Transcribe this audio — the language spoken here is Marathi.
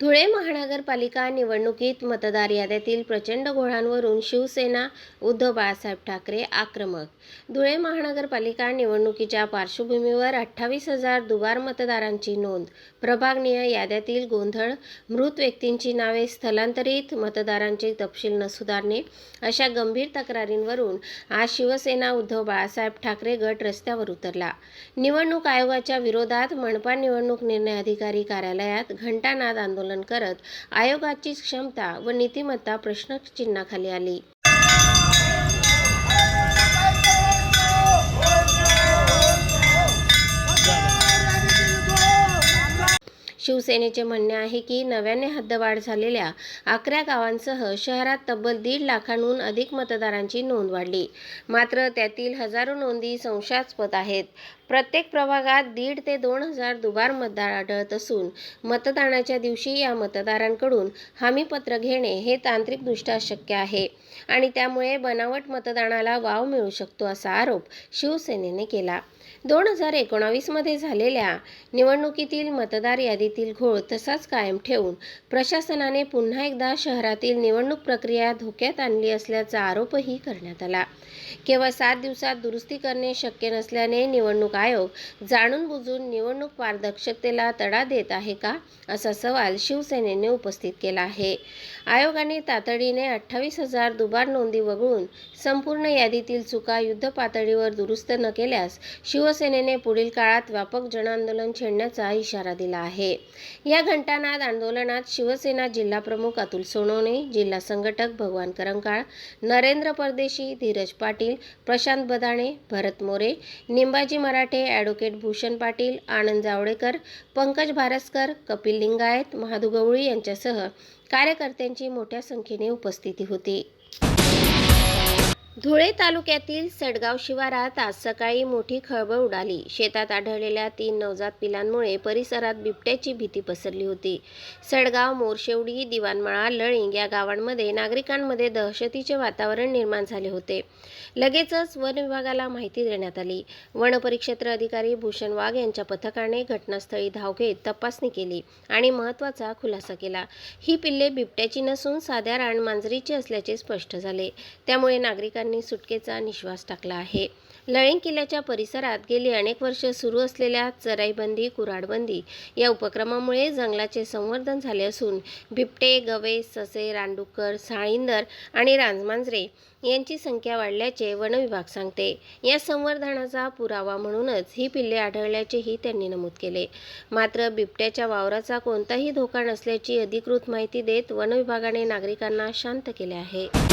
धुळे महानगरपालिका निवडणुकीत मतदार याद्यातील प्रचंड घोळांवरून शिवसेना उद्धव बाळासाहेब ठाकरे आक्रमक. धुळे महानगरपालिका निवडणुकीच्या पार्श्वभूमीवर अठ्ठावीस हजार दुबार मतदारांची नोंद. प्रभागनीय याद्यातील गोंधळ मृत व्यक्तींची नावे स्थलांतरित मतदारांचे तपशील न सुधारणे अशा गंभीर तक्रारींवरून आज शिवसेना उद्धव बाळासाहेब ठाकरे गट रस्त्यावर उतरला. निवडणूक आयोगाच्या विरोधात मनपा निवडणूक निर्णय अधिकारी कार्यालयात घंटानाद आंदोलन करत आयोगाची क्षमता व नीतिमत्ता प्रश्नचिन्हाखाली आली. शिवसेनेचे म्हणणे आहे की नव्याने हद्दवाढ झालेल्या अकरा गावांसह शहरात तब्बल दीड लाखांहून अधिक मतदारांची नोंद वाढली. मात्र त्यातील हजारो नोंदी संशयास्पद आहेत. प्रत्येक प्रभागात दीड ते दोन हजार दुबार मतदार आढळत असून मतदानाच्या दिवशी या मतदारांकडून हमीपत्र घेणे हे तांत्रिकदृष्ट्या शक्य आहे आणि त्यामुळे बनावट मतदानाला वाव मिळू शकतो असा आरोप शिवसेनेने केला. दोन हजार एकोणावीसमध्ये झालेल्या निवडणुकीतील मतदार यादीतील घोळ तसाच कायम ठेवून प्रशासनाने पुन्हा एकदा शहरातील निवडणूक प्रक्रिया धोक्यात आणली असल्याचा आरोपही करण्यात आला. केवळ सात दिवसात दुरुस्ती करणे शक्य नसल्याने निवडणूक आयोग जाणून बुजून निवडणूक पारदर्शकतेला तडा देत आहे का असा सवाल शिवसेनेने उपस्थित केला आहे. आयोगाने तातडीने अठ्ठावीस हजार दुबार नोंदी वगळून संपूर्ण यादीतील चुका युद्ध पातळीवर दुरुस्त न केल्यास शिवसेनेने पुढील काळात व्यापक जनआंदोलन छेडण्याचा इशारा दिला आहे. या घंटानाद आंदोलनात शिवसेना जिल्हाप्रमुख अतुल सोनवणे जिल्हा संघटक भगवान करंकाळ नरेंद्र परदेशी धीरज पाटील प्रशांत बदाणे भरत मोरे निंबाजी मराठे ॲडव्होकेट भूषण पाटील आनंद जावडेकर पंकज भारस्कर कपिल लिंगायत महादू गवळी यांच्यासह कार्यकर्त्यांची मोठ्या संख्येने उपस्थिती होती. धुळे तालुक्यातील सडगाव शिवारात आज सकाळी मोठी खळबळ उडाली. शेतात आढळलेल्या तीन नवजात पिलांमुळे परिसरात बिबट्याची भीती पसरली होती. सडगाव मोरशेवडी दिवाणमाळा लळिंग या गावांमध्ये नागरिकांमध्ये दहशतीचे वातावरण निर्माण झाले होते. लगेचच वन विभागाला माहिती देण्यात आली. वनपरिक्षेत्र अधिकारी भूषण वाघ यांच्या पथकाने घटनास्थळी धाव घेत तपासणी केली आणि महत्त्वाचा खुलासा केला. ही पिल्ले बिबट्याची नसून साध्या रानमांजरीची असल्याचे स्पष्ट झाले. त्यामुळे नागरिकांनी सुटकेचा निश्वास टाकला आहे. लळिंग किल्ल्याच्या परिसरात गेली अनेक वर्ष सुरू असलेल्या चराईबंदी कुऱ्हाडबंदी या उपक्रमामुळे जंगलाचे संवर्धन झाले असून बिबटे गवे ससे रानडुक्कर साळींदर आणि रानमांजरे यांची संख्या वाढल्याचे वनविभाग सांगते. या संवर्धनाचा पुरावा म्हणूनच ही पिल्ले आढळल्याचेही त्यांनी नमूद केले. मात्र बिबट्याच्या वावराचा कोणताही धोका नसल्याची अधिकृत माहिती देत वनविभागाने नागरिकांना शांत केले आहे.